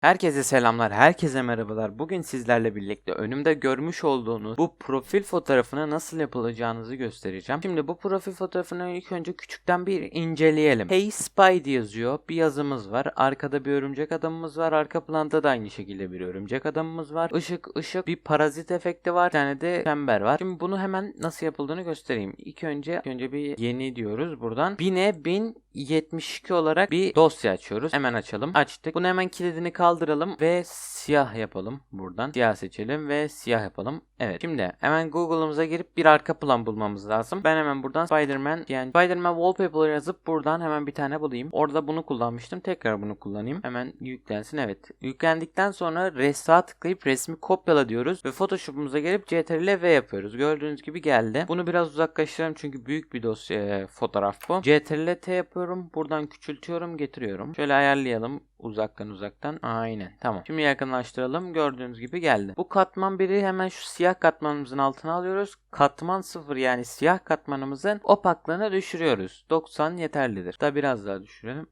Herkese selamlar, herkese merhabalar. Bugün sizlerle birlikte önümde görmüş olduğunuz bu profil fotoğrafına nasıl yapılacağınızı göstereceğim. Şimdi bu profil fotoğrafını ilk önce küçükten bir inceleyelim. Hey Spidey yazıyor. Bir yazımız var. Arkada bir örümcek adamımız var. Arka planda da aynı şekilde bir örümcek adamımız var. Işık ışık bir parazit efekti var. Bir tane de çember var. Şimdi bunu hemen nasıl yapıldığını göstereyim. İlk önce ilk önce bir yeni diyoruz buradan. 1000'e 1072 olarak bir dosya açıyoruz. Hemen açalım. Açtık. Bunu hemen kilidini kaldıralım ve siyah yapalım buradan. Siyah seçelim ve siyah yapalım. Evet. Şimdi hemen Google'ımıza girip bir arka plan bulmamız lazım. Ben hemen buradan Spider-Man yani Spider-Man wallpaper yazıp buradan hemen bir tane bulayım. Orada bunu kullanmıştım. Tekrar bunu kullanayım. Hemen yüklensin. Evet. Yüklendikten sonra ressağa tıklayıp resmi kopyala diyoruz ve Photoshop'umuza gelip Ctrl V yapıyoruz. Gördüğünüz gibi geldi. Bunu biraz uzaklaştıralım çünkü büyük bir dosya e, fotoğraf bu. Ctrl T yapıyorum. Buradan küçültüyorum, getiriyorum. Şöyle ayarlayalım uzaktan uzaktan. Aynen. Tamam. Şimdi yakınlaştıralım. Gördüğünüz gibi geldi. Bu katman biri hemen şu siyah katmanımızın altına alıyoruz. Katman 0 yani siyah katmanımızın opaklığını düşürüyoruz. 90 yeterlidir. Da biraz daha düşürelim.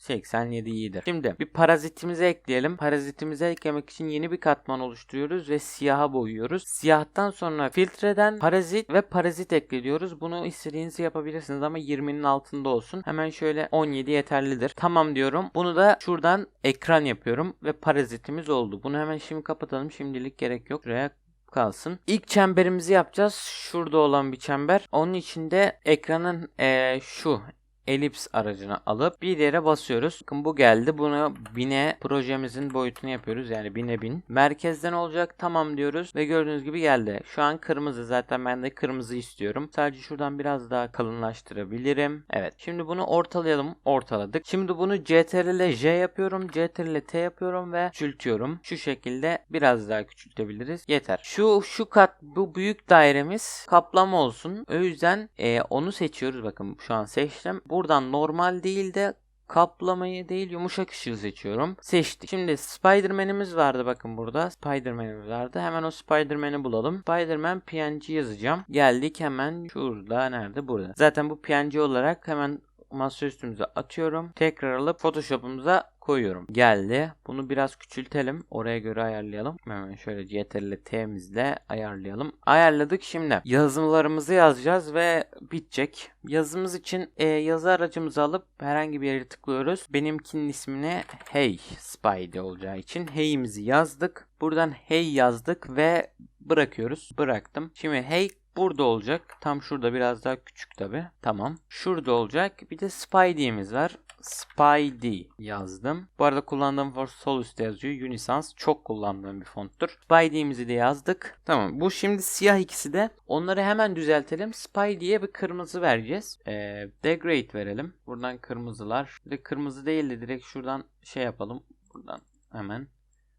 87 iyidir. Şimdi bir parazitimizi ekleyelim. Parazitimizi eklemek için yeni bir katman oluşturuyoruz ve siyaha boyuyoruz. Siyahtan sonra filtreden parazit ve parazit ekliyoruz. Bunu istediğinizi yapabilirsiniz ama 20'nin altında olsun. Hemen şöyle 17 yeterlidir. Tamam diyorum. Bunu da şuradan ekran yapıyorum ve parazitimiz oldu. Bunu hemen şimdi kapatalım. Şimdilik gerek yok. Şuraya kalsın. İlk çemberimizi yapacağız. Şurada olan bir çember. Onun içinde ekranın eee, şu elips aracını alıp bir yere basıyoruz. Bakın bu geldi. Bunu bine projemizin boyutunu yapıyoruz. Yani bine bin. Merkezden olacak. Tamam diyoruz. Ve gördüğünüz gibi geldi. Şu an kırmızı. Zaten ben de kırmızı istiyorum. Sadece şuradan biraz daha kalınlaştırabilirim. Evet. Şimdi bunu ortalayalım. Ortaladık. Şimdi bunu CTRL J yapıyorum. CTRL T yapıyorum ve küçültüyorum. Şu şekilde biraz daha küçültebiliriz. Yeter. Şu şu kat bu büyük dairemiz kaplama olsun. O yüzden e, onu seçiyoruz. Bakın şu an seçtim. Buradan normal değil de kaplamayı değil yumuşak ışığı seçiyorum. Seçtik. Şimdi Spider-Man'imiz vardı bakın burada. Spider-Man'imiz vardı. Hemen o Spider-Man'i bulalım. Spider-Man PNG yazacağım. Geldik hemen şurada nerede? Burada. Zaten bu PNG olarak hemen masa üstümüze atıyorum. Tekrar alıp Photoshop'umuza koyuyorum. Geldi. Bunu biraz küçültelim. Oraya göre ayarlayalım. Hemen şöyle CTRL T'mizle ayarlayalım. Ayarladık şimdi. Yazımlarımızı yazacağız ve bitecek. Yazımız için e, yazı aracımızı alıp herhangi bir yere tıklıyoruz. Benimkinin ismini Hey Spidey olacağı için Hey'imizi yazdık. Buradan Hey yazdık ve bırakıyoruz. Bıraktım. Şimdi Hey burada olacak. Tam şurada biraz daha küçük tabi. Tamam. Şurada olacak. Bir de Spidey'imiz var. Spidey yazdım. Bu arada kullandığım for sol üstte yazıyor. Unisans çok kullandığım bir fonttur. Spidey'imizi de yazdık. Tamam. Bu şimdi siyah ikisi de. Onları hemen düzeltelim. Spidey'e bir kırmızı vereceğiz. Ee, degrade verelim. Buradan kırmızılar. Bir de kırmızı değil de direkt şuradan şey yapalım. Buradan hemen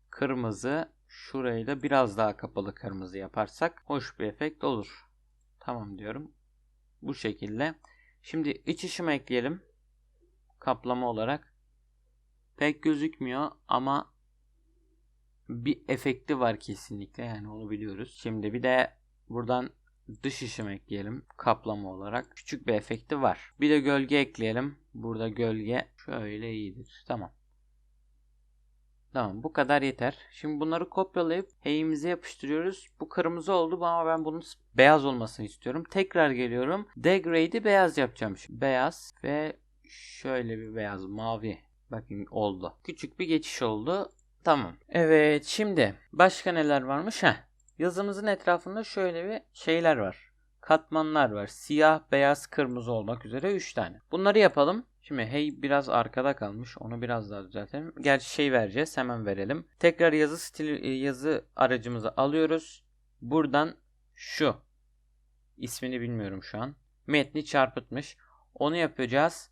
kırmızı şurayı da biraz daha kapalı kırmızı yaparsak hoş bir efekt olur. Tamam diyorum. Bu şekilde. Şimdi iç ışımı ekleyelim. Kaplama olarak. Pek gözükmüyor ama bir efekti var kesinlikle yani onu biliyoruz. Şimdi bir de buradan dış ışım ekleyelim kaplama olarak. Küçük bir efekti var. Bir de gölge ekleyelim. Burada gölge şöyle iyidir. Tamam. Tamam bu kadar yeter. Şimdi bunları kopyalayıp heyimize yapıştırıyoruz. Bu kırmızı oldu ama ben bunun beyaz olmasını istiyorum. Tekrar geliyorum. Degrade'i beyaz yapacağım. Şimdi beyaz ve şöyle bir beyaz mavi. Bakın oldu. Küçük bir geçiş oldu. Tamam. Evet şimdi başka neler varmış? Heh. Yazımızın etrafında şöyle bir şeyler var. Katmanlar var. Siyah, beyaz, kırmızı olmak üzere 3 tane. Bunları yapalım. Şimdi hey biraz arkada kalmış. Onu biraz daha düzeltelim. Gerçi şey vereceğiz. Hemen verelim. Tekrar yazı stili yazı aracımızı alıyoruz. Buradan şu ismini bilmiyorum şu an. Metni çarpıtmış. Onu yapacağız.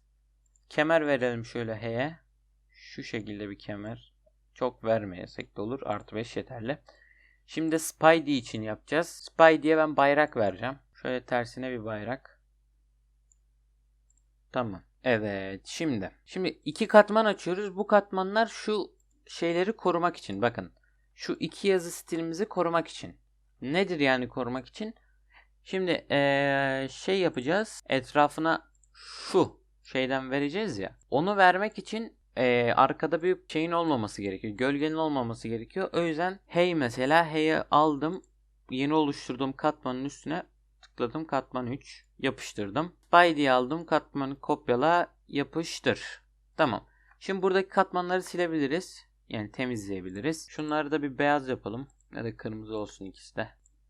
Kemer verelim şöyle heye. Şu şekilde bir kemer. Çok vermeyesek de olur. Artı 5 yeterli. Şimdi Spidey için yapacağız. Spidey'e ben bayrak vereceğim. Şöyle tersine bir bayrak. Tamam. Evet şimdi. Şimdi iki katman açıyoruz. Bu katmanlar şu şeyleri korumak için. Bakın. Şu iki yazı stilimizi korumak için. Nedir yani korumak için? Şimdi ee, şey yapacağız. Etrafına şu şeyden vereceğiz ya. Onu vermek için e, arkada bir şeyin olmaması gerekiyor. Gölgenin olmaması gerekiyor. O yüzden hey mesela hey'i aldım. Yeni oluşturduğum katmanın üstüne tıkladım. Katman 3 yapıştırdım. By diye aldım. Katmanı kopyala yapıştır. Tamam. Şimdi buradaki katmanları silebiliriz. Yani temizleyebiliriz. Şunları da bir beyaz yapalım. Ya da kırmızı olsun ikisi de.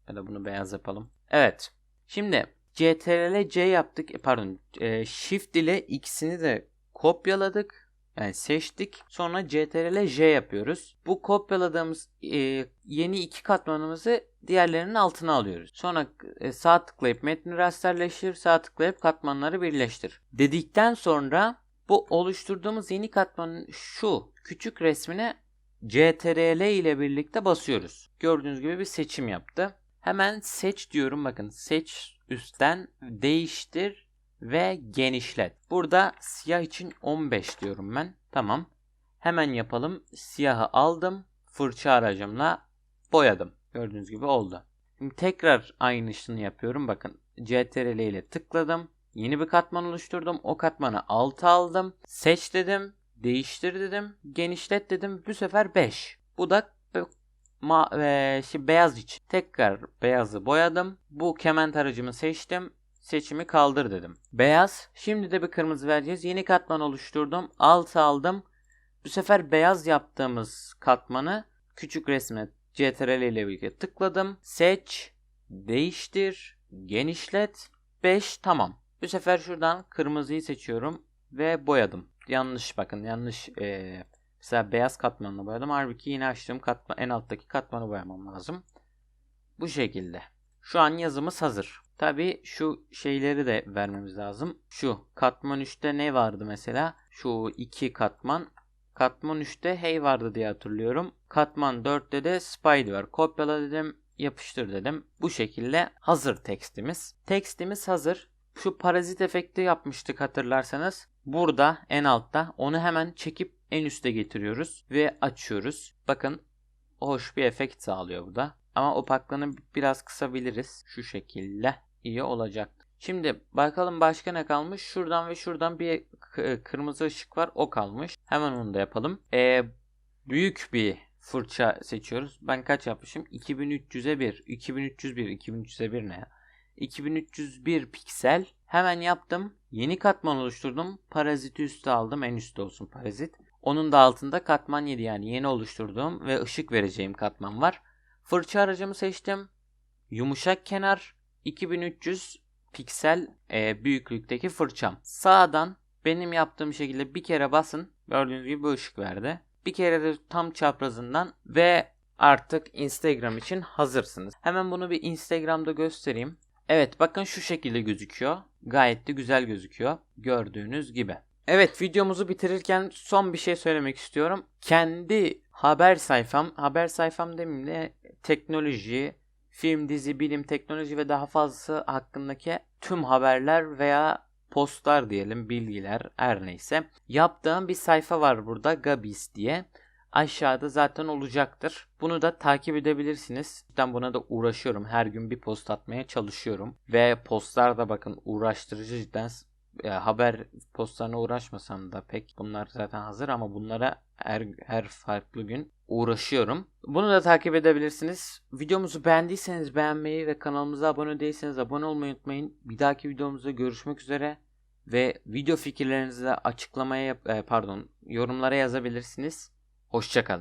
Ya da bunu beyaz yapalım. Evet. Şimdi CTRL C yaptık. E, Pardon. e, Shift ile ikisini de kopyaladık. Yani seçtik. Sonra CTRL J yapıyoruz. Bu kopyaladığımız e, yeni iki katmanımızı diğerlerinin altına alıyoruz. Sonra e, sağ tıklayıp metni rasterleştir, sağ tıklayıp katmanları birleştir. Dedikten sonra bu oluşturduğumuz yeni katmanın şu küçük resmine CTRL ile birlikte basıyoruz. Gördüğünüz gibi bir seçim yaptı. Hemen seç diyorum bakın seç üstten değiştir ve genişlet. Burada siyah için 15 diyorum ben. Tamam. Hemen yapalım. Siyahı aldım. Fırça aracımla boyadım. Gördüğünüz gibi oldu. Şimdi tekrar aynısını yapıyorum. Bakın CTRL ile tıkladım. Yeni bir katman oluşturdum. O katmanı 6 aldım. Seç dedim. Değiştir dedim. Genişlet dedim. Bu sefer 5. Bu da ma e, şey, beyaz için. Tekrar beyazı boyadım. Bu kemen tarayıcımı seçtim. Seçimi kaldır dedim. Beyaz. Şimdi de bir kırmızı vereceğiz. Yeni katman oluşturdum. Alt aldım. Bu sefer beyaz yaptığımız katmanı küçük resme CTRL ile birlikte tıkladım. Seç. Değiştir. Genişlet. 5 tamam. Bu sefer şuradan kırmızıyı seçiyorum ve boyadım. Yanlış bakın yanlış ee, Mesela beyaz katmanla boyadım. Halbuki yine açtığım katman, en alttaki katmanı boyamam lazım. Bu şekilde. Şu an yazımız hazır. Tabi şu şeyleri de vermemiz lazım. Şu katman 3'te ne vardı mesela? Şu iki katman. Katman 3'te hey vardı diye hatırlıyorum. Katman 4'te de spidey var. Kopyala dedim, yapıştır dedim. Bu şekilde hazır tekstimiz. Tekstimiz hazır. Şu parazit efekti yapmıştık hatırlarsanız. Burada en altta onu hemen çekip en üste getiriyoruz ve açıyoruz. Bakın hoş bir efekt sağlıyor bu da. Ama opaklığını biraz kısabiliriz. Şu şekilde iyi olacak. Şimdi bakalım başka ne kalmış? Şuradan ve şuradan bir kırmızı ışık var. O kalmış. Hemen onu da yapalım. Ee, büyük bir fırça seçiyoruz. Ben kaç yapmışım? 2300'e 1. 2301. 2300'e 1 ne ya? 2301 piksel. Hemen yaptım. Yeni katman oluşturdum. Paraziti üste aldım. En üstte olsun parazit. Onun da altında katman 7 yani yeni oluşturduğum ve ışık vereceğim katman var. Fırça aracımı seçtim. Yumuşak kenar 2300 piksel e, büyüklükteki fırçam. Sağdan benim yaptığım şekilde bir kere basın. Gördüğünüz gibi bu ışık verdi. Bir kere de tam çaprazından ve artık Instagram için hazırsınız. Hemen bunu bir Instagram'da göstereyim. Evet bakın şu şekilde gözüküyor. Gayet de güzel gözüküyor. Gördüğünüz gibi. Evet videomuzu bitirirken son bir şey söylemek istiyorum. Kendi haber sayfam, haber sayfam demeyeyim de teknoloji, film, dizi, bilim, teknoloji ve daha fazlası hakkındaki tüm haberler veya postlar diyelim, bilgiler her neyse. Yaptığım bir sayfa var burada Gabis diye. Aşağıda zaten olacaktır. Bunu da takip edebilirsiniz. Ben buna da uğraşıyorum. Her gün bir post atmaya çalışıyorum. Ve postlar da bakın uğraştırıcı cidden ya, haber postlarına uğraşmasam da pek bunlar zaten hazır ama bunlara her, her farklı gün uğraşıyorum. Bunu da takip edebilirsiniz. Videomuzu beğendiyseniz beğenmeyi ve kanalımıza abone değilseniz abone olmayı unutmayın. Bir dahaki videomuzda görüşmek üzere ve video fikirlerinizi de açıklamaya pardon yorumlara yazabilirsiniz. Hoşçakalın.